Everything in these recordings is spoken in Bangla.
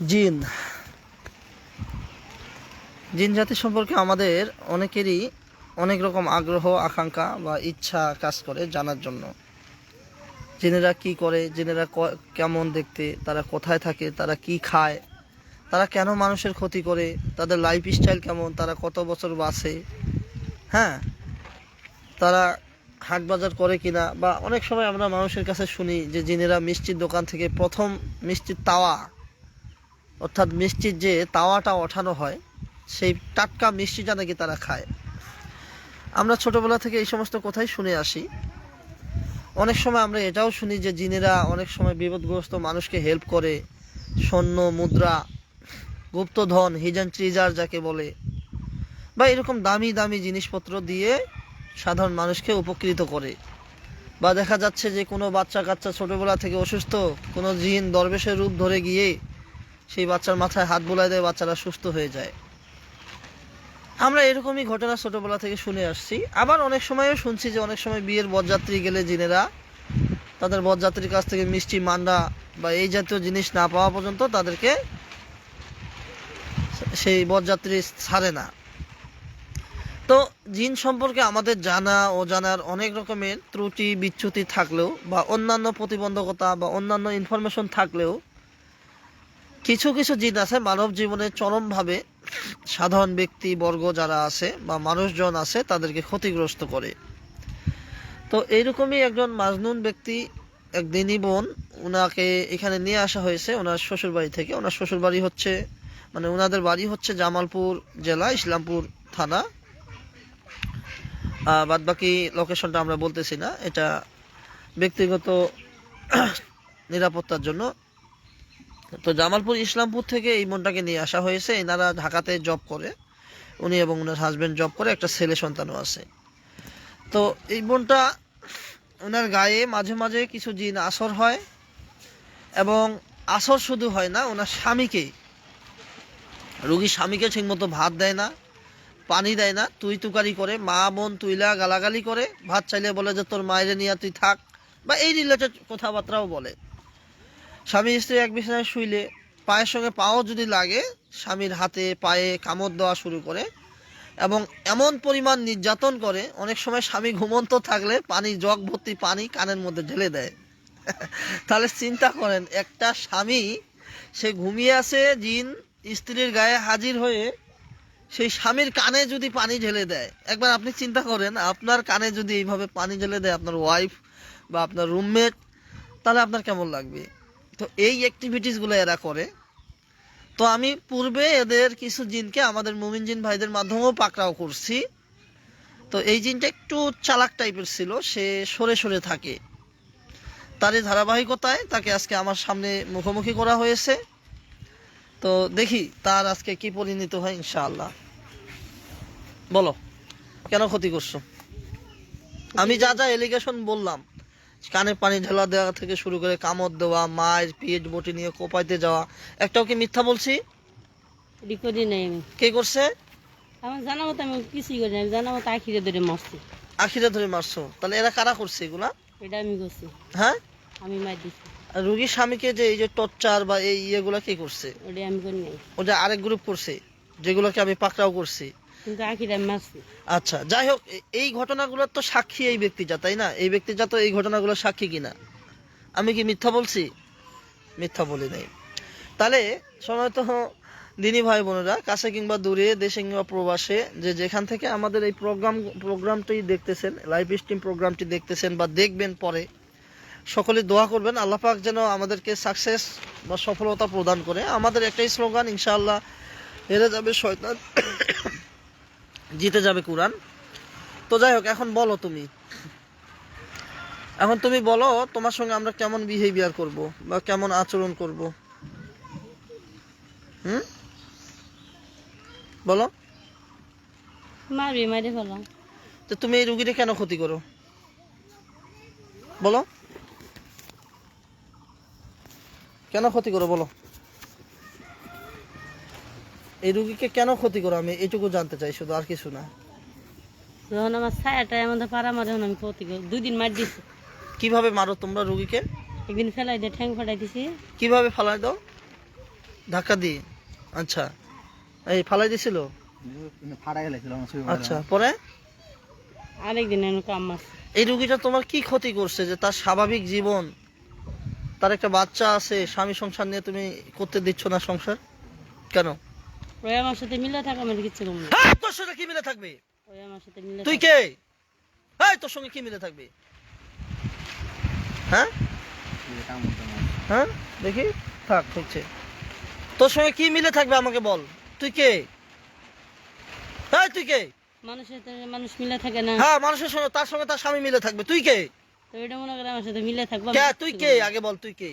জিন। জিন জাতি সম্পর্কে আমাদের অনেকেরই অনেক রকম আগ্রহ, আকাঙ্ক্ষা বা ইচ্ছা কাজ করে জানার জন্য। জিনেরা কি করে, জিনেরা কেমন দেখতে, তারা কোথায় থাকে, তারা কি খায়, তারা কেন মানুষের ক্ষতি করে, তাদের লাইফ স্টাইল কেমন, তারা কত বছর বাঁচে হ্যাঁ? তারা হাট বাজার করে কিনা বা অনেক সময় আমরা মানুষের কাছে শুনি যে জিনেরা মিষ্টির দোকান থেকে প্রথম মিষ্টির তাওয়া অর্থাৎ মিষ্টির যে তাওয়াটা ওঠানো হয়, সেই টাটকা মিষ্টিটা নাকি তারা খায়। আমরা ছোটবেলা থেকে এই সমস্ত কথাই শুনে আসি। অনেক সময় আমরা এটাও শুনি যে জিনেরা অনেক সময় বিপদগ্রস্ত মানুষকে হেল্প করে, স্বর্ণ, মুদ্রা, গুপ্তধন হিজান ট্রিজার যাকে বলে, বা এরকম দামি দামি জিনিসপত্র দিয়ে সাধারণ মানুষকে উপকৃত করে। বা দেখা যাচ্ছে যে কোনো বাচ্চা কাচ্চা ছোটবেলা থেকে অসুস্থ, কোনো জিন দরবেশের রূপ ধরে গিয়ে সেই বাচ্চার মাথায় হাত বোলাই দেয়, বাচ্চারা সুস্থ হয়ে যায়। আমরা এরকমই ঘটনা ছোটবেলা থেকে শুনে আসছি। আবার অনেক সময়ও শুনছি যে অনেক সময় বিয়ের বরযাত্রী গেলে জিনেরা তাদের বরযাত্রীর কাছ থেকে মিষ্টি, মান্ডা বা এই জাতীয় জিনিস না পাওয়া পর্যন্ত তাদেরকে সেই বরযাত্রী ছাড়ে না। তো জিন সম্পর্কে আমাদের জানা ও জানার অনেক রকমের ত্রুটি, বিচ্যুতি থাকলেও বা অন্যান্য প্রতিবন্ধকতা বা অন্যান্য ইনফরমেশন থাকলেও কিছু কিছু জিন আছে মানব জীবনে চরমভাবে সাধারণ ব্যক্তি, বর্গ যারা আছে বা মানুষজন আছে তাদেরকে ক্ষতিগ্রস্ত করে। তো এইরকমই একজন মাজনুন ব্যক্তি, এক দিনী বোন ওনাকে এখানে নিয়ে আসা হয়েছে ওনার শ্বশুর বাড়ি থেকে। ওনার শ্বশুর বাড়ি হচ্ছে মানে ওনাদের বাড়ি হচ্ছে জামালপুর জেলা, ইসলামপুর থানা। বাদ বাকি লোকেশনটা আমরা বলতেছি না। এটা ব্যক্তিগত নিরাপত্তার জন্য। তো জামালপুর ইসলামপুর থেকে এই বোনটাকে নিয়ে আসা হয়েছে। এনারা ঢাকাতে জব করে, উনি এবং ওনার হাজব্যান্ড জব করে, একটা ছেলে সন্তানও আছে। তো এই বোনটা ওনার গায়ে মাঝে মাঝে কিছু জিন আসর হয় এবং আসর শুধু হয় না ওনার স্বামীকে, রুগীর স্বামীকে ঠিকমতো ভাত দেয় না, পানি দেয় না, তুই তুকারি করে, মা বোন তুইলা গালাগালি করে, ভাত চাইলে বলে যে তোর মায়েরে নিয়ে তুই থাক, বা এই রিলেটেড কথাবার্তাও বলে। স্বামী স্ত্রী এক বিছানায় শুইলে পায়ের সঙ্গে পাও যদি লাগে, স্বামীর হাতে পায়ে কামড় দেওয়া শুরু করে এবং এমন পরিমাণ নির্যাতন করে, অনেক সময় স্বামী ঘুমন্ত থাকলে পানি, জগ ভর্তি পানি কানের মধ্যে ঢেলে দেয়। তাহলে চিন্তা করেন, একটা স্বামী, সে ঘুমিয়ে আছে, জিন স্ত্রীর গায়ে হাজির হয়ে সেই স্বামীর কানে যদি পানি ঢেলে দেয়, একবার আপনি চিন্তা করেন, আপনার কানে যদি এইভাবে পানি ঢেলে দেয়, আপনার ওয়াইফ বা আপনার রুমমেট তাহলে আপনার কেমন লাগবে? তো এই অ্যাক্টিভিটিসগুলো এরা করে। তো আমি পূর্বে এদের কিছু জিনকে, আমাদের মুমিন জিন ভাইদের মাধ্যমেও পাকড়াও করছি। তো এই জিনটা একটু চালাক টাইপের ছিল, সে সরে সরে থাকে। তারই ধারাবাহিকতায় তাকে আজকে আমার সামনে মুখোমুখি করা হয়েছে। তো দেখি তার আজকে কি পরিণত হয়, ইনশাআল্লাহ। বলো, কেন ক্ষতি করছ? আমি যা যা এলিগেশন বললাম কানে পানি ঢেলা দেওয়া থেকে শুরু করে কামড় দেওয়া মায়ের পিএইচ বটি নিয়ে কোপাইতে যাওয়া। একটাও কি মিথ্যা বলছি? করি নাই আমি। কে করছে? আমার জানা মতো আমি কিছুই করি আমি আখিরে ধরে মারছি। আখিরে ধরে মারছো। তাহলে এরা কারা করছে এগুলা? এটা আমি করছি। হ্যাঁ? আমি মার দিছি। রুগীর স্বামীকে যে এই যে টর্চার বা এই ইয়েগুলা কে করছে? ওটা আমি করি নাই। ওটা আরেক গ্রুপ করছে যেগুলোকে আমি পাকড়াও করছি। আচ্ছা যাই হোক এই ঘটনাগুলোর তো সাক্ষী এই ব্যক্তিটা তাই না? এই ব্যক্তিটা তো এই ঘটনাগুলোর সাক্ষী কিনা? আমি কি মিথ্যা বলছি? মিথ্যা বলি নাই। তাহলে সময় তো, দিনী ভাই বোনেরা, কাছে কিংবা দূরে, দেশে কিংবা প্রবাসে, যে যেখান থেকে আমাদের এই প্রোগ্রাম, প্রোগ্রামটি দেখতেছেন, লাইভ স্ট্রিম প্রোগ্রামটি দেখতেছেন বা দেখবেন পরে, সকলে দোয়া করবেন, আল্লাহ পাক যেন আমাদেরকে সাকসেস বা সফলতা প্রদান করে। আমাদের একটাই স্লোগান ইনশাআল্লাহ, হেরে যাবে শয়তান। জিতে যাবে কোরআন। তো যাই হোক এখন বলো তুমি। এখন তুমি বলো তোমার সঙ্গে আমরা কেমন বিহেভিয়ার করব বা কেমন আচরণ করব? হুম? বলো। মারবি মারে ফেলাম তো তুমি এই রুগীটা কেন ক্ষতি করো? বলো। কেন ক্ষতি করো বলো। এই রুগীকে কেন ক্ষতি করো? আমি এটুকু জানতে চাই শুধু আর কিছু না। যখন আমার ছায়াটা এমন পাড়া মারে তখন আমি ক্ষতি করি। দুই দিন মার দিছি। কীভাবে মারো তোমরা রুগীকে? একদিন ফেলাই দিয়ে ঠ্যাং ফাটাই দিছি। কীভাবে ফালাই দাও? ধাক্কা দিয়ে? আচ্ছা। এই ফালাই দিছিল? আচ্ছা পরে? আরেকদিন কাম এই রুগীটা তোমার কি ক্ষতি করছে যে তার স্বাভাবিক জীবন? তার একটা বাচ্চা আছে স্বামী সংসার নিয়ে তুমি করতে দিচ্ছ না সংসার? কেন? ওই আমার সাথে মিলে থাকা আমার কিচ্ছু কম না হ্যাঁ তোর সাথে কি মিলে থাকবে? ওই আমার সাথে মিলে তুই কে? হ্যাঁ তোর সঙ্গে কি মিলে থাকবে? হ্যাঁ? হ্যাঁ দেখি। থাক হচ্ছে। তোর সঙ্গে কি মিলে থাকবে আমাকে বল। তুই কে? হ্যাঁ তুই কে? মানুষের সাথে মানুষ মিলে থাকে না। হ্যাঁ মানুষের সঙ্গে তার সঙ্গে তার স্বামী মিলে থাকবে। তুই কে? তো এটা মনে করে আমার সাথে মিলে থাকব কে? তুই কে? আগে বল তুই কে?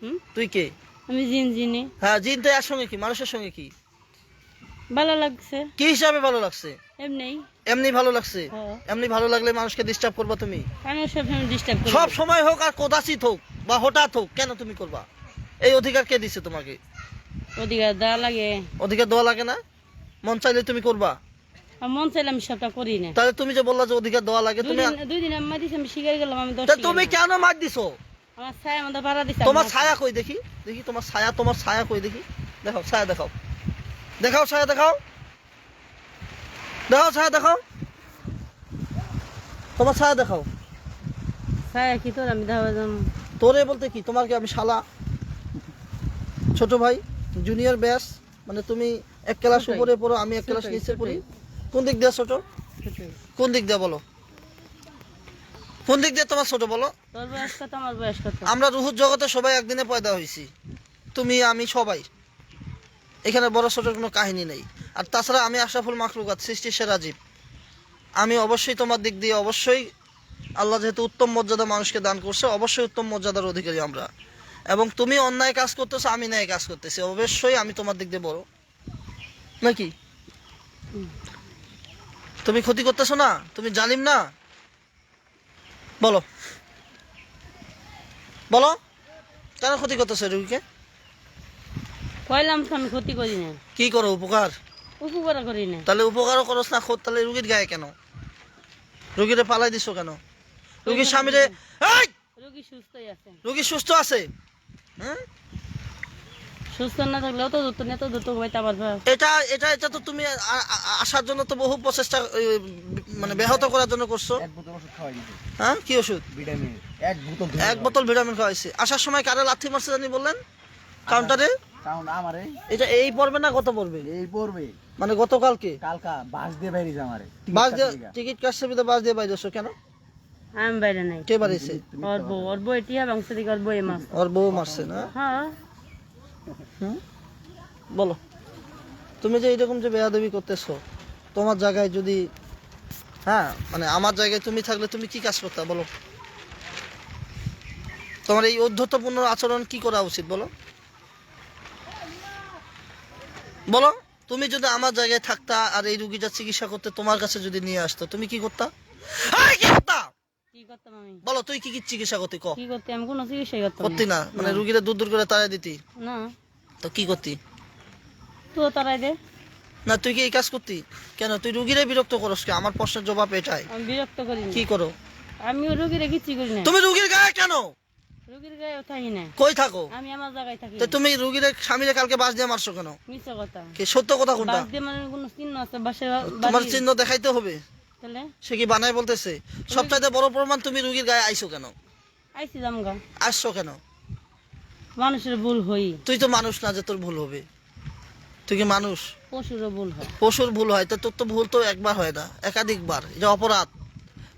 হুম? তুই কে? আমি জিন জিনি। হ্যাঁ জিন তো এর সঙ্গে কি? মানুষের সঙ্গে কি? ভালো লাগছে। কি হিসাবে ভালো লাগছে? এমনি। এমনি ভালো লাগছে। এমনি ভালো লাগলে মানুষকে ডিস্টার্ব করবা তুমি? ডিস্টার্ব সব সময় হোক আর হোক বা হঠাৎ হোক কেন তুমি করবা? এই অধিকার কে দিছে তোমাকে? অধিকার দেওয়া লাগে। অধিকার দেওয়া লাগে না? মন চাইলে তুমি করবা। মন চাইলে আমি সবটা করি না। তাহলে তুমি যে বললা যে অধিকার দেওয়া লাগে তুমি দুই দিন আমি আমি শিকার গেলাম আমি তুমি কেন মার দিছো? আমার ছায়া আমাদের ভাড়া দিছে তোমার ছায়া কই দেখি? দেখি তোমার ছায়া তোমার ছায়া কই দেখি? দেখাও ছায়া দেখাও। দেখাও ছায়া দেখাও। দেখাও ছায়া দেখাও। তোমার ছায়া দেখাও। ছায়া কি তোর? আমি যাম তোরে বলতে কি? তোমার কি আমি শালা? ছোট ভাই জুনিয়র ব্যাস মানে তুমি এক ক্লাস উপরে পড়ো আমি এক ক্লাস নিচে পড়ি। কোন দিক দিয়ে ছোট? কোন দিক দিয়ে বলো? কোন দিক দিয়ে তোমার ছোট বলো? তোর বয়স কত আমার বয়স কত? আমরা রুহুর জগতে সবাই একদিনে পয়দা হয়েছি তুমি আমি সবাই। এখানে বড় ছোট কোনো কাহিনী নেই। আর তাছাড়া আমি আশরাফুল মাখলুকাত সৃষ্টি সেরাজীব আমি অবশ্যই তোমার দিক দিয়ে অবশ্যই আল্লাহ যেহেতু উত্তম মর্যাদা মানুষকে দান করছে, অবশ্যই উত্তম মর্যাদার অধিকারী আমরা। এবং তুমি অন্যায় কাজ করতেছো, আমি ন্যায় কাজ করতেছি। অবশ্যই আমি তোমার দিক দিয়ে বড়। নাকি? তুমি ক্ষতি করতেছো না? তুমি জালিম না? বলো। বলো। কেন ক্ষতি করতেছো রুগীকে? কইলাম তো আমি ক্ষতি করি না। কি করো উপকার? উপকার করি না। তাহলে উপকারও করস না খোদ তাহলে রুগীর গায়ে কেন? রুগীরে পালাই দিছো কেন? রুগীর স্বামীরে এই! রোগী সুস্থই আছে। রুগী সুস্থ আছে? হ্যাঁ? সুস্থ না থাকলে অত দূর তো দূর হইতে আবার এটা এটা এটা তো তুমি আসার জন্য তো বহু প্রচেষ্টা মানে ব্যাহত করার জন্য করছ। এক বোতল ওষুধ খাওয়াই হ্যাঁ? কি ওষুধ? ভিটামিন। এক বোতল এক বোতল ভিটামিন খাওয়াইছে। আসার সময় কারে লাথি মারছে জানি বললেন? কাউন্টারে? কারণ আমারে এটা এই পড়বে না কত পড়বে এই পড়বে মানে গতকালকে? কালকা বাস দিয়ে বাইরিছে আমারে। বাস দিয়ে টিকিট কাটছে বিধে বাস দিয়ে বাইরেছো কেন? আমি বাইরে নাই। কে বাড়িছে ওর বউ ওর বউ এটি হবে অংশ ওর বই মাছ ওর বউ মারছে না? হ্যাঁ। বলো। তুমি যে এরকম যে বেয়াদবি করতেছো তোমার জায়গায় যদি হ্যাঁ মানে আমার জায়গায় তুমি থাকলে তুমি কি কাজ করতে বলো? তোমার এই অধ্যত্বপূর্ণ আচরণ কি করা উচিত বলো? বলো তুমি যদি আমার জায়গায় থাকতা আর এই রুগীটা চিকিৎসা করতে তোমার কাছে যদি নিয়ে আসতো তুমি কি করতা? কি করতা? আমি? বলো তুই কি কি চিকিৎসা করতে ক? কি করতে? আমি কোনো চিকিৎসাই করতাম করতি না? মানে রুগীরা দূর দূর করে তাড়াই দিতি? না। তো কি করতি? তো দে। না তুই কি এই কাজ করতি? কেন? তুই রুগীরে বিরক্ত করস কে? আমার প্রশ্নের জবাব এটাই। আমি বিরক্ত করি কি করো? আমিও রোগীরে কিচ্ছু করি না। তুমি রুগীর গায়ে কেন? রোগীর গায়ে থাকি না। কই থাকো? আমি আমার জায়গায় থাকি। তো তুমি রুগীরে স্বামীরে কালকে বাস দিয়ে মারছো কেন? মিথ্যা কথা। কি সত্য কথা কোনটা? বাস দিয়ে কোনো চিহ্ন আছে? বাসে তোমার চিহ্ন দেখাইতে হবে। তাহলে? সে কি বানায় বলতেছে? সবচাইতে বড় প্রমাণ তুমি রুগীর গায়ে আইছো কেন? আইসি জামগা আসছো কেন? মানুষের ভুল হই। তুই তো মানুষ না যে তোর ভুল হবে। তুই কি মানুষ? পশুরও ভুল হয়। পশুর ভুল হয়। তো তোর তো ভুল তো একবার হয় না। একাধিকবার। এটা অপরাধ।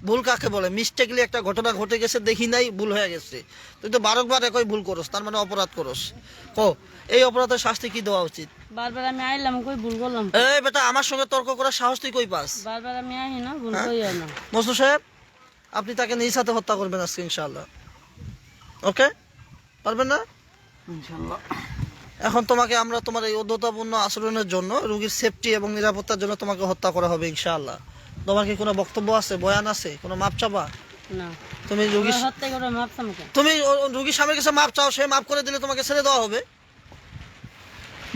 ভুল কাকে বলে? মিস্টেকলি একটা ঘটনা ঘটে গেছে দেখি নাই ভুল হয়ে গেছে। তুই তো বারবার একই ভুল করস তার মানে অপরাধ করস। ও এই অপরাধের শাস্তি কি দেওয়া উচিত? বারবার আমি আইলাম কই ভুল করলাম? এই বেটা আমার সঙ্গে তর্ক করার সাহস তুই কই পাস? বারবার আমি আহি না ভুল হ্যাঁ? কইও না। সাহেব আপনি তাকে নিজ হাতে হত্যা করবেন আজকে ইনশাআল্লাহ। ওকে? পারবেন না? ইনশাআল্লাহ। এখন তোমাকে আমরা তোমার এই অধ্যতাপূর্ণ আচরণের জন্য রোগীর সেফটি এবং নিরাপত্তার জন্য তোমাকে হত্যা করা হবে ইনশাআল্লাহ। তোমার কি কোনো বক্তব্য আছে বয়ান আছে? কোনো মাপ চাপা না। তুমি রোগী তুমি ও স্বামীর কাছে মাপ চাও সে মাপ করে দিলে তোমাকে ছেড়ে দেওয়া হবে।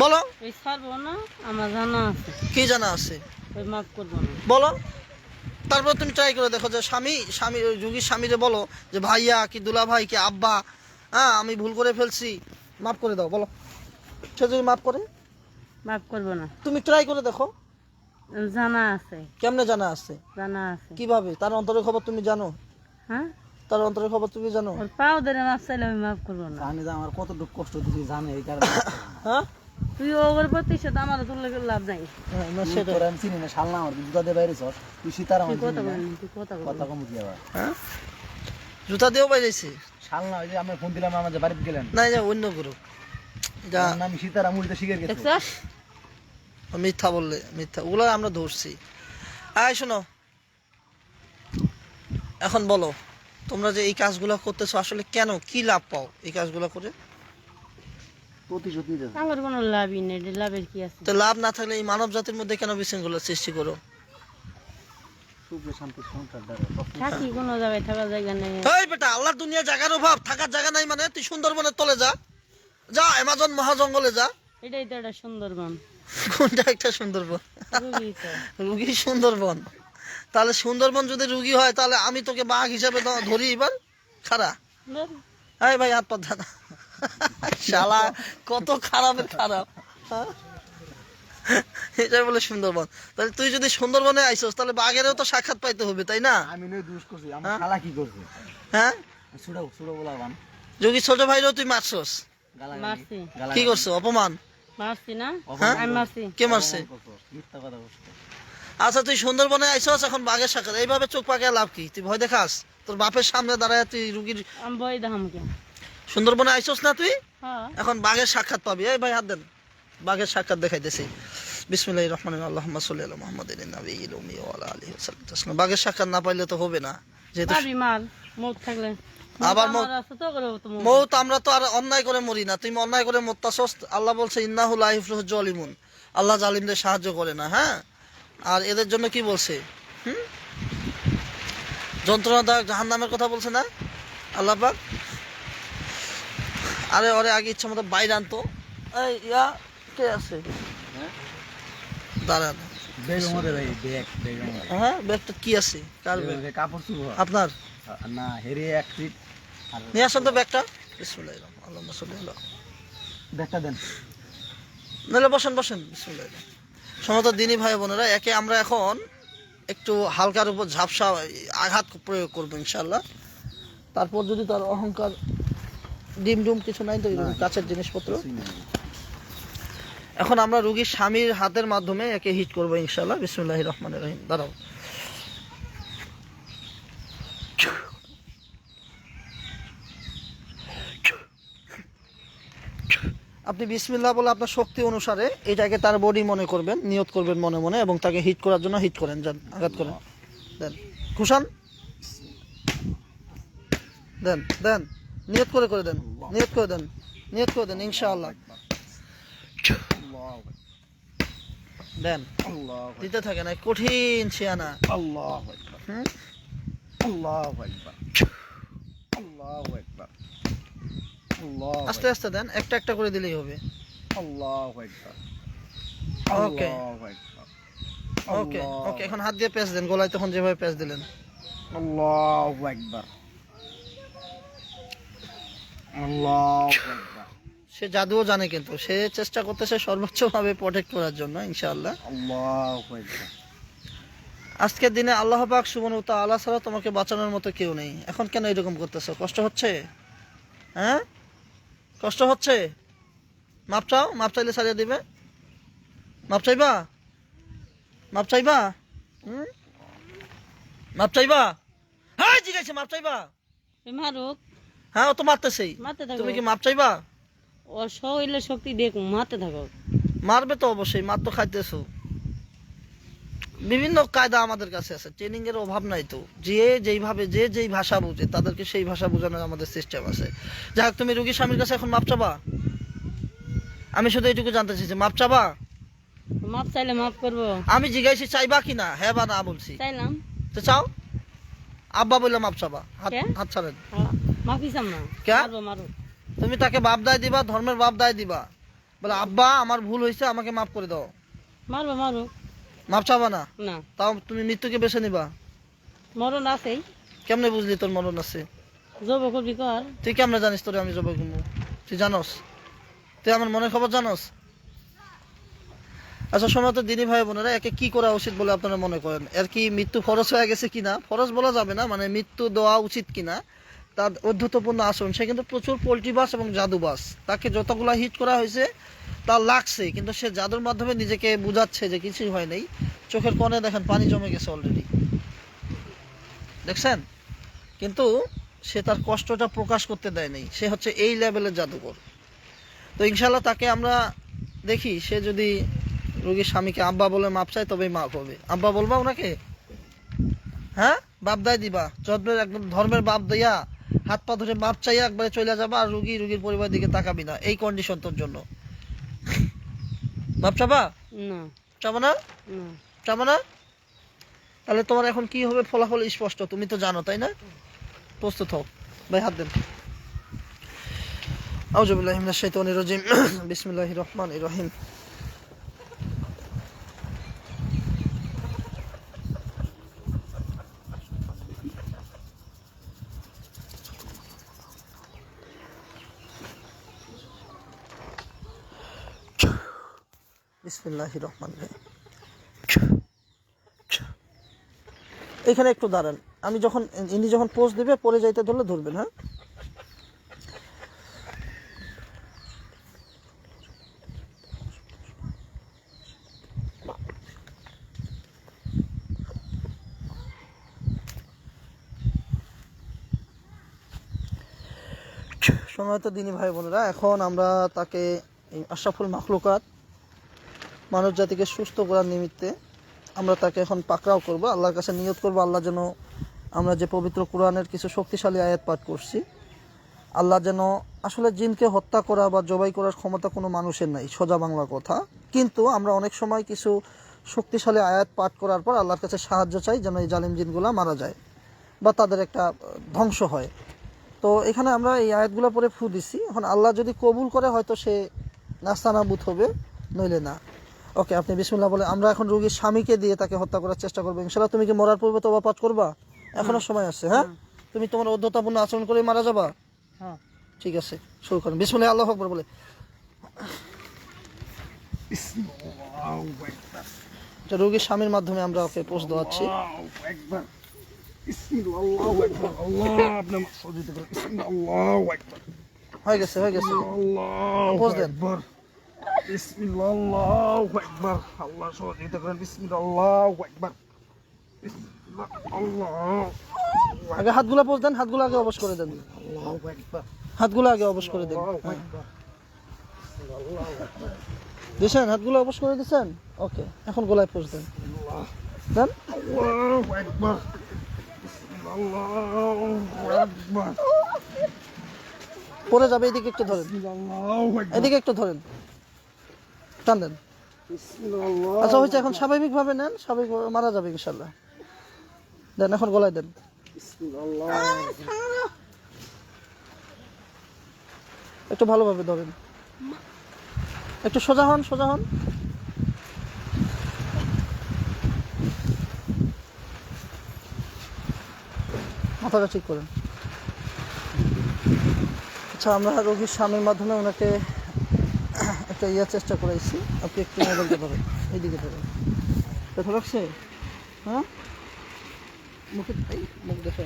বলো। আমার জানা আছে। কি জানা আছে? না। বলো। তারপর তুমি ট্রাই করে দেখো যে স্বামী স্বামী রোগীর স্বামীরে বলো যে ভাইয়া কি দুলা ভাই কি আব্বা? হ্যাঁ আমি ভুল করে ফেলছি। মাফ করে দাও বলো। সে যদি মাফ করে? মাফ করব না। তুমি ট্রাই করে দেখো। জানা আছে। কেমনে জানা আছে? জানা আছে। কীভাবে? তার অন্তরের খবর তুমি জানো? হ্যাঁ? তার অন্তরের খবর তুমি জানো? ওর পাও ধরে মাফ চাইলে আমি মাফ করব না। জানি যে আমার কতটুকু কষ্ট দিচ্ছি জানে এই কারণে। হ্যাঁ? তুই ওর প্রতিশোধ আমার তোর লাভ নাই। হ্যাঁ, না সেটা আমি চিনি না শালনা আমার জুতা দিয়ে বাইরে চস তুই সীতার আমার কথা। বলবি কথা কথা কম কি আবার? হ্যাঁ? জুতা দিয়েও বাইরেছি শালনা ওই যে আমি ফোন দিলাম আমার যে বাড়িতে গেলেন। না যা অন্য গ্রুপ যা। নাম সীতারাম উল্টে শিখে গেছে। দেখছস? মিথ্যা বললে মিথ্যা। ওগুলো আমরা ধরছি। আয় শোনো। এখন বলো তোমরা যে এই কাজগুলো করতেছো আসলে কেন? কি লাভ পাও এই কাজগুলো করে? প্রতিশোধ নিতে আমার কোনো লাভই নেই লাভের কি আছে? তো লাভ না থাকলে এই মানব জাতির মধ্যে কেন বিশৃঙ্খলা সৃষ্টি করো? থাকি কোনো জায়গায় থাকার জায়গা নেই। এই বেটা আল্লাহর দুনিয়া জায়গার অভাব থাকার জায়গা নাই মানে? তুই সুন্দরবনের তলে যা। যা অ্যামাজন মহাজঙ্গলে যা। এটাই তো একটা সুন্দরবন। কোনটা একটা সুন্দরবন? রুগী সুন্দরবন। তাহলে সুন্দরবন যদি রুগী হয় তাহলে আমি তোকে বাঘ হিসাবে ধরি এবার। খারা। এই ভাই হাত পাত শালা কত খারাপের খারাপ। হ্যাঁ? এটাই বলে সুন্দরবন। তাহলে তুই যদি সুন্দরবনে আইসস তাহলে বাঘেরও তো সাক্ষাৎ পাইতে হবে তাই না? আমি নই দুষ করছি। আমার হ্যাঁ? শালা কি করছে? হ্যাঁ? সুড়া সুড়া বলা বান। যোগী ছোট ভাইরও তুই মারছস। কি করছ? অপমান? মারছি না? হ্যাঁ? আমি মারছি। কে মারছে? আচ্ছা তুই সুন্দরবনে আইসস এখন বাঘের সাক্ষাৎ। এইভাবে চোখ পাকে লাভ কি? তুই ভয় দেখাস? তোর বাপের সামনে দাঁড়ায় তুই রুগীর আমি কে সুন্দরবনে আইসস না তুই? হ্যাঁ। এখন বাঘের সাক্ষাৎ পাবি। এই ভাই হাত দেন। বাঘের সাক্ষাৎ দেখাইতেছি। বিসমিল্লাহ রহমান আল্লাহ সাল্লি আলা আলা তাসলিমা। বাঘের সাক্ষাৎ না পাইলে তো হবে না। যেহেতু থাকলে আবার মত মত- আমার আছে তো করে তো মত। মৌত আমরা তো আর অন্যায় করে মরি না। তুমি অন্যায় করে মত্তাসস আল্লাহ বলছে ইন্নাহু লাইফুল জলিমুন। আল্লাহ জালিমদের সাহায্য করে না হ্যাঁ? আর এদের জন্য কি বলছে? হুম? যন্ত্রণাদায়ক জাহান্নামের কথা বলছে না? আল্লাহ পাক? আরে ওরে আগে ইচ্ছা মতো বাইরে আনতো। এই ইয়া কে আছে? হ্যাঁ? দাঁড়ান হ্যাঁ ব্যাগটা কি আছে? কার আপনার? না হেরে এক নিয়ে আসেন তো ব্যাগটা। বিসমুল্লাহ আল্লাহ সাল্লাহ ব্যাগটা দেন। নাহলে বসেন বসেন বিসমুল্লাহ সমত দিনী ভাই বোনেরা একে আমরা এখন একটু হালকার উপর ঝাপসা আঘাত প্রয়োগ করব ইনশাল্লাহ তারপর যদি তার অহংকার ডিম ডুম কিছু নাই তো কাছের জিনিসপত্র। এখন আমরা রুগীর স্বামীর হাতের মাধ্যমে একে হিট করব ইনশাল্লাহ বিসমুল্লাহ রহমান রহিম। দাঁড়াও। আপনি বিসমিল্লাহ বলে আপনার শক্তি অনুসারে এটাকে তার বডি মনে করবেন নিয়ত করবেন মনে মনে এবং তাকে হিট করার জন্য হিট করেন যান আঘাত করেন। দেন খুশান? দেন দেন নিয়ত করে করে দেন নিয়ত করে দেন নিয়ত করে দেন ইনশাআল্লাহ। দেন দিতে থাকে না কঠিন শিয়ানা। আল্লাহু? আল্লাহু আল্লাহু আস্তে আস্তে দেন একটা একটা করে দিলেই হবে। আল্লাহু আকবার। ওকে। ওকে ওকে এখন হাত দিয়ে প্যাচ দেন গলায় তখন যেভাবে প্যাচ দিলেন। আল্লাহু আকবার। আল্লাহু আকবার। সে জাদুও জানে কিন্তু সে চেষ্টা করতেছে সর্বোচ্চভাবে প্রোটেক্ট করার জন্য ইনশাআল্লাহ। আল্লাহু আকবার। আজকের দিনে আল্লাহ পাক সুবন আল্লাহ ছাড়া তোমাকে বাঁচানোর মতো কেউ নেই। এখন কেন এরকম করতেছো? কষ্ট হচ্ছে? হ্যাঁ? কষ্ট হচ্ছে? মাপ চাও? মাপ চাইলে ছাড়িয়ে দিবে। মাপ চাইবা? মাপ চাইবা? হুম? মাপ চাইবা? হ্যাঁ জিজ্ঞাসা মাপ চাইবা? মারুক। হ্যাঁ ও তো মারতেছেই। তুমি কি মাপ চাইবা? ও শক্তি দেখ মারতে থাকো। মারবে তো অবশ্যই মার তো খাইতেছো। বিভিন্ন কায়দা আমাদের কাছে আছে ট্রেনিং এর অভাব নাই তো। যে যেইভাবে যে যেই ভাষা বুঝে তাদেরকে সেই ভাষা বোঝানোর আমাদের সিস্টেম আছে। যাই হোক তুমি রুগীর স্বামীর কাছে এখন মাপ চাবা? আমি শুধু এইটুকু জানতে চাইছি মাপ চাবা? মাপ চাইলে মাপ করব। আমি জিজ্ঞাসি চাইবা কি না? হ্যাঁ বা না বলছি। চাইলাম। তো চাও? আব্বা বললে মাপ চাবা। হাত কে? হাত ছাড়েন। হ্যাঁ, মাফি চাম না। কে? মারবো মারো তুমি তাকে বাপ দায় দিবা ধর্মের বাপ দায় দিবা। বলে আব্বা আমার ভুল হয়েছে আমাকে মাফ করে দাও। মারবো মারো মাপ চাবা না? না। তাও তুমি মৃত্যুকে বেছে নিবা। মরণ আছেই। কেমনে বুঝলি তোর মরণ আছে? জব করবি কর। তুই কেমনে জানিস তোরে আমি জবাই করব তুই জানোস? তুই আমার মনের খবর জানোস? আচ্ছা সময় তো দিনী ভাই বোনেরা একে কি করা উচিত বলে আপনারা মনে করেন? এর কি মৃত্যু ফরজ হয়ে গেছে কিনা? ফরজ বলা যাবে না মানে মৃত্যু দেওয়া উচিত কিনা? তার অধ্যতপূর্ণ আচরণ। সে কিন্তু প্রচুর পোল্ট্রি বাস এবং জাদু বাস। তাকে যতগুলা হিট করা হয়েছে তার লাগছে, কিন্তু সে জাদুর মাধ্যমে নিজেকে বুঝাচ্ছে যে কিছুই হয় নাই। চোখের কোণে দেখেন পানি জমে গেছে অলরেডি দেখছেন? কিন্তু সে তার কষ্টটা প্রকাশ করতে দেয় নাই। সে হচ্ছে এই লেভেলের জাদুকর। তো ইনশাল্লাহ তাকে আমরা দেখি, সে যদি রোগীর স্বামীকে আব্বা বলে মাপ চায়, তবেই মাপ হবে। আব্বা বলবা ওনাকে? হ্যাঁ? বাপ দায় দিবা। জন্মের একদম ধর্মের বাপ দিয়া হাত পা ধরে মাপ চাইয়া একবারে চলে যাবা, আর রুগী রুগীর পরিবারের দিকে তাকাবি না। এই কন্ডিশন তোর জন্য। মাপ চাবা না। চাবো না? চাবা না? তাহলে তোমার এখন কি হবে? ফলাফল স্পষ্ট তুমি তো জানো তাই না? প্রস্তুত হও। ভাই হাত দেন। আউজুবিল্লাহ মিনাশ শাইতানির রাজিম। বিসমিল্লাহির রহমানির রহিম। বিসমিল্লাহির রহমানির রহিম। এখানে একটু দাঁড়ান। আমি যখন, ইনি যখন পোস্ট দেবে পরে যাইতে ধরলে ধরবেন হ্যাঁ? সময়ত দিনী ভাই বোনেরা, এখন আমরা তাকে আশরাফুল মাখলুকাত মানব জাতিকে সুস্থ করার নিমিত্তে আমরা তাকে এখন পাকড়াও করব। আল্লাহর কাছে নিয়ত করব, আল্লাহ যেন আমরা যে পবিত্র কোরআনের কিছু শক্তিশালী আয়াত পাঠ করছি, আল্লাহ যেন আসলে জিনকে হত্যা করা বা জবাই করার ক্ষমতা কোনো মানুষের নাই, সোজা বাংলা কথা। কিন্তু আমরা অনেক সময় কিছু শক্তিশালী আয়াত পাঠ করার পর আল্লাহর কাছে সাহায্য চাই যেন এই জালিম জিনগুলা মারা যায় বা তাদের একটা ধ্বংস হয়। তো এখানে আমরা এই আয়াতগুলো পরে ফু দিছি। এখন আল্লাহ যদি কবুল করে হয়তো সে নাস্তানাবুত হবে, নইলে না। ওকে আপনি বিসমুল্লাহ বলে আমরা এখন রোগীর স্বামীকে দিয়ে তাকে হত্যা করার চেষ্টা করব। ইনশাল্লাহ তুমি কি মরার পূর্বে তোবা পাঠ করবা? এখনও সময় আছে হ্যাঁ? তুমি তোমার অধ্যতাপূর্ণ আচরণ করে মারা যাবা? হ্যাঁ। ঠিক আছে শুরু করেন। বিসমুল্লাহ আল্লাহ আকবর বলে। এটা রোগীর স্বামীর মাধ্যমে আমরা ওকে পোস্ট দেওয়াচ্ছি। হয়ে গেছে হয়ে গেছে। আল্লাহু পোজ দেন। বিসমিল্লাহ আকবার আল্লাহ সহযোগিতা করেন বিসমিল্লাহ আল্লাহু আকবার বিসমিল্লাহ আল্লাহ আগে হাতগুলা পোস্ট দেন হাতগুলো আগে অবশ করে দেন। আল্লাহু আকবার হাতগুলো আগে অবশ করে দেন। হ্যাঁ। দিছেন হাতগুলো অবশ করে দিছেন? ওকে এখন গোলায় পোস্ট দেন। দেন আল্লাহু আকবার পরে যাবে এদিকে একটু ধরেন। এদিকে একটু ধরেন। টান দেন আচ্ছা হয়েছে এখন নেন স্বাভাবিক মারা যাবে ইনশাল্লাহ। দেন এখন গলায় দেন। একটু ভালোভাবে ধরেন। একটু সোজা হন সোজা হন। মাথাটা ঠিক করেন। আচ্ছা আমরা রোগীর স্বামীর মাধ্যমে ওনাকে একটা ইয়ে চেষ্টা করাইছি। আপনি একটু মোবাইলটা পারেন। এইদিকে ধরেন। ব্যথা লাগছে হ্যাঁ? মুখে ভাই মুখ দেখে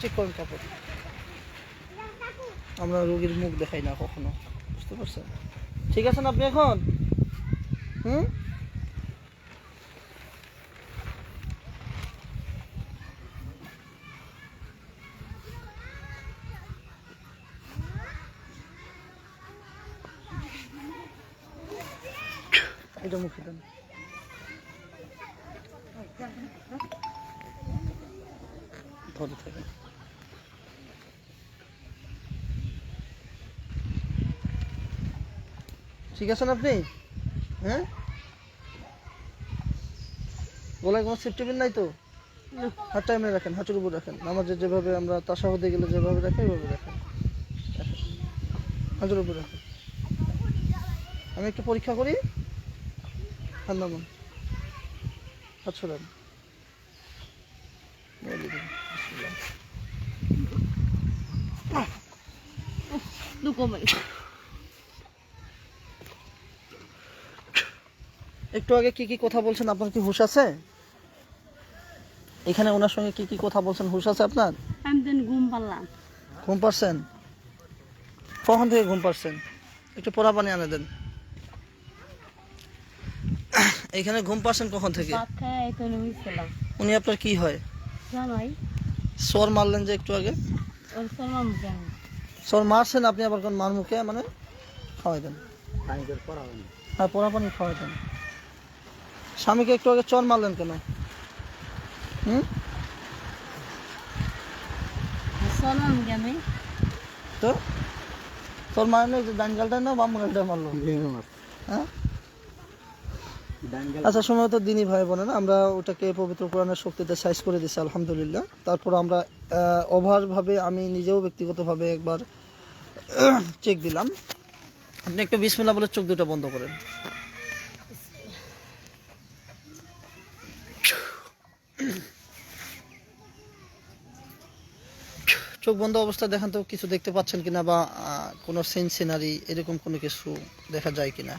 ঠিক করেন কাপড়। আমরা রোগীর মুখ দেখাই না কখনো। বুঝতে পারছেন? ঠিক আছেন আপনি এখন? হুম এটা মুখে দেন ধরে থাকে ঠিক আছেন আপনি? হ্যাঁ? গলায় কোনো সেফটি পিন নাই তো? হাত টাইমে রাখেন হাঁটুর উপর রাখেন। নামাজে যেভাবে আমরা তাসাহতে গেলে যেভাবে রাখি ওইভাবে রাখেন। হাঁটুর উপর রাখেন। আমি একটু পরীক্ষা করি। হাত নামান। হাত কমে একটু আগে কি কি কথা বলছেন? আপনার কি হুশ আছে? এখানে ওনার সঙ্গে কি কি কথা বলছেন? হুশ আছে আপনার? আমি দিন ঘুম পারলাম। ঘুম পারছেন? কখন থেকে ঘুম পারছেন? একটু পোড়া পানি আনে দেন। এখানে ঘুম পারছেন কখন থেকে? উনি আপনার কি হয়? সর মারলেন যে একটু আগে। সর মারছেন আপনি আবার কোন মার মুখে মানে খাওয়াই দেন। হ্যাঁ পোড়া পানি খাওয়াই দেন। স্বামীকে একটু আগে চর মারলেন কেন? হুম? তো? তোর মারলে যে ডান গালটা না বাম গালটা মারলো। হ্যাঁ? আচ্ছা সময় তো দিনই ভাই বোনেরা আমরা ওটাকে পবিত্র কোরআনের শক্তিতে সাইজ করে দিছি আলহামদুলিল্লাহ। তারপর আমরা ওভারভাবে আমি নিজেও ব্যক্তিগতভাবে একবার চেক দিলাম। আপনি একটু বিসমিল্লাহ বলে চোখ দুটো বন্ধ করেন। চোখ বন্ধ অবস্থা দেখেন তো কিছু দেখতে পাচ্ছেন কিনা বা কোনো সিন সিনারি এরকম কোনো কিছু দেখা যায় কিনা?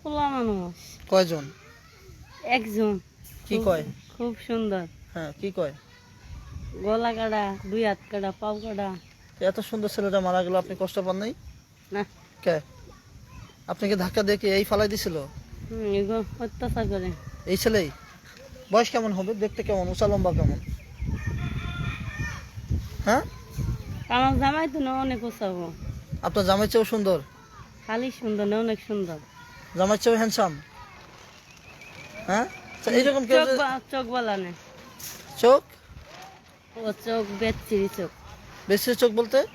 খোলা মানুষ। কয়জন? একজন। কি কয়? খুব সুন্দর। হ্যাঁ কি কয়? গলা কাটা দুই হাত কাটা পাও কাটা। এত সুন্দর ছেলেটা মারা গেল আপনি কষ্ট পান নাই? না। কে? আপনাকে ধাক্কা দিয়ে কি এই ফালাই দিছিল? অত্যাচার করে। এই ছেলেই? বয়স কেমন হবে? দেখতে কেমন? উঁচা লম্বা কেমন? হ্যাঁ? আমার জামাই তো না অনেক উৎসাহ আপনার জামাই চেয়েও সুন্দর? খালি সুন্দর না অনেক সুন্দর। জামাই চেয়েও হ্যান্ডসাম হ্যাঁ? এইরকম কেউ চোখ যে- বা- চোখ ও চোখ বেচ্ছিরি চোখ। বেশি চোখ বলতে?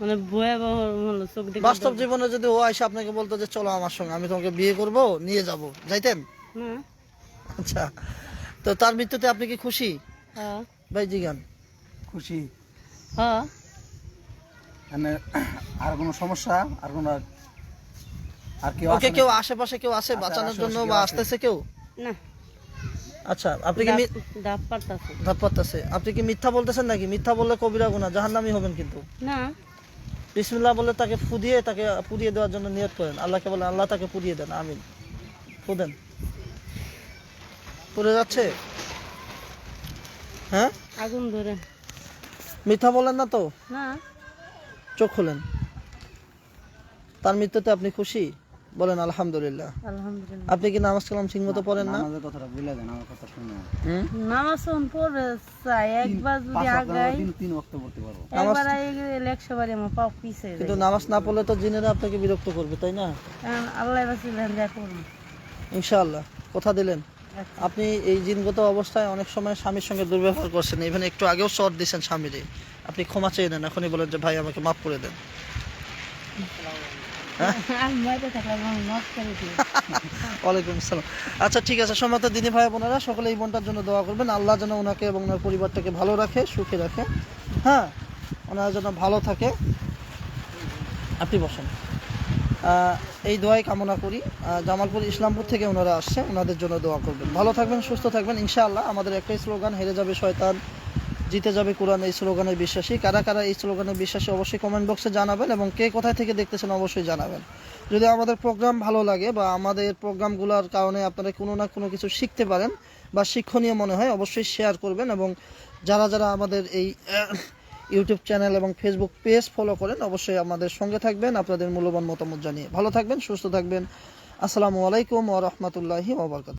মানে ভয়াবহ হলো চোখ দেখে বাস্তব জীবনে যদি ও আপনাকে বলতো যে চলো আমার সঙ্গে আমি তোমাকে বিয়ে করব নিয়ে যাব। যাইতেন? না। আচ্ছা। তো তার মৃত্যুতে আপনি কি খুশি? হ্যাঁ। ভাই জিগান। খুশি। হ্যাঁ। মানে আর কোনো সমস্যা? আর কোনো আর কেউ ওকে কেউ আশেপাশে কেউ আছে বাঁচানোর জন্য বা আসতেছে কেউ? না। আচ্ছা আপনি কি পারতাছে। আপনি কি মিথ্যা বলতেছেন নাকি? মিথ্যা বললে কবিরা গুণা জাহান্নামি হবেন কিন্তু। না। বিসমিল্লাহ বলে তাকে ফুদিয়ে তাকে পুড়িয়ে দেওয়ার জন্য নিয়ত করেন। আল্লাহকে বলেন আল্লাহ তাকে পুড়িয়ে দেন আমিন। ফুদেন পুড়ে যাচ্ছে? হ্যাঁ? আগুন ধরে। মিথ্যা বলেন না তো? না। চোখ খুলেন। তার মৃত্যুতে আপনি খুশি? বলেন আলহামদুলিল্লাহ। আলহামদুলিল্লাহ। আপনি কি নামাজ কালাম ঠিক মতো পড়েন না? আমাদের কথাটা ভুলে দেন আমার কথা শুনে হুম? নামাজ পড়ে চাই একবার যদি আগাই। দিন তিন ওয়াক্ত পড়তে পারব। একবার আগে গেলে একশো আমার পাও পিছে যায়। কিন্তু নামাজ না পড়লে তো জিনেরা আপনাকে বিরক্ত করবে তাই না? আল্লাহ যা করুন ইনশাআল্লাহ। কথা দিলেন। আচ্ছা। আপনি এই জিনগত অবস্থায় অনেক সময় স্বামীর সঙ্গে দুর্ব্যবহার করছেন। ইভেন একটু আগেও শর্ট দিয়েছেন স্বামীরে। আপনি ক্ষমা চেয়ে নেন এখনই বলেন যে ভাই আমাকে মাফ করে দেন আমি বাড়িতে থাকলাম আমি মাফ করে দিই ওয়ালাইকুম আসসালাম। আচ্ছা ঠিক আছে সম্মত দিনী ভাই বোনেরা, সকলে এই বোনটার জন্য দোয়া করবেন। আল্লাহ যেন ওনাকে এবং ওনার পরিবারটাকে ভালো রাখে, সুখে রাখে। হ্যাঁ? ওনারা যেন ভালো থাকে। আপনি বসেন। এই দোয়াই কামনা করি। জামালপুর ইসলামপুর থেকে ওনারা আসছে, ওনাদের জন্য দোয়া করবেন। ভালো থাকবেন, সুস্থ থাকবেন, ইনশাআল্লাহ। আমাদের একটাই স্লোগান, হেরে যাবে শয়তান। জিতে যাবে কোরআন এই স্লোগানে বিশ্বাসী। কারা কারা এই স্লোগানে বিশ্বাসী অবশ্যই কমেন্ট বক্সে জানাবেন এবং কে কোথায় থেকে দেখতেছেন অবশ্যই জানাবেন। যদি আমাদের প্রোগ্রাম ভালো লাগে বা আমাদের প্রোগ্রামগুলোর কারণে আপনারা কোনো না কোনো কিছু শিখতে পারেন বা শিক্ষণীয় মনে হয়, অবশ্যই শেয়ার করবেন এবং যারা যারা আমাদের এই ইউটিউব চ্যানেল এবং ফেসবুক পেজ ফলো করেন, অবশ্যই আমাদের সঙ্গে থাকবেন, আপনাদের মূল্যবান মতামত জানিয়ে। ভালো থাকবেন, সুস্থ থাকবেন। আসসালামু আলাইকুম ওয়া রাহমাতুল্লাহি ওয়া বারাকাতুহু।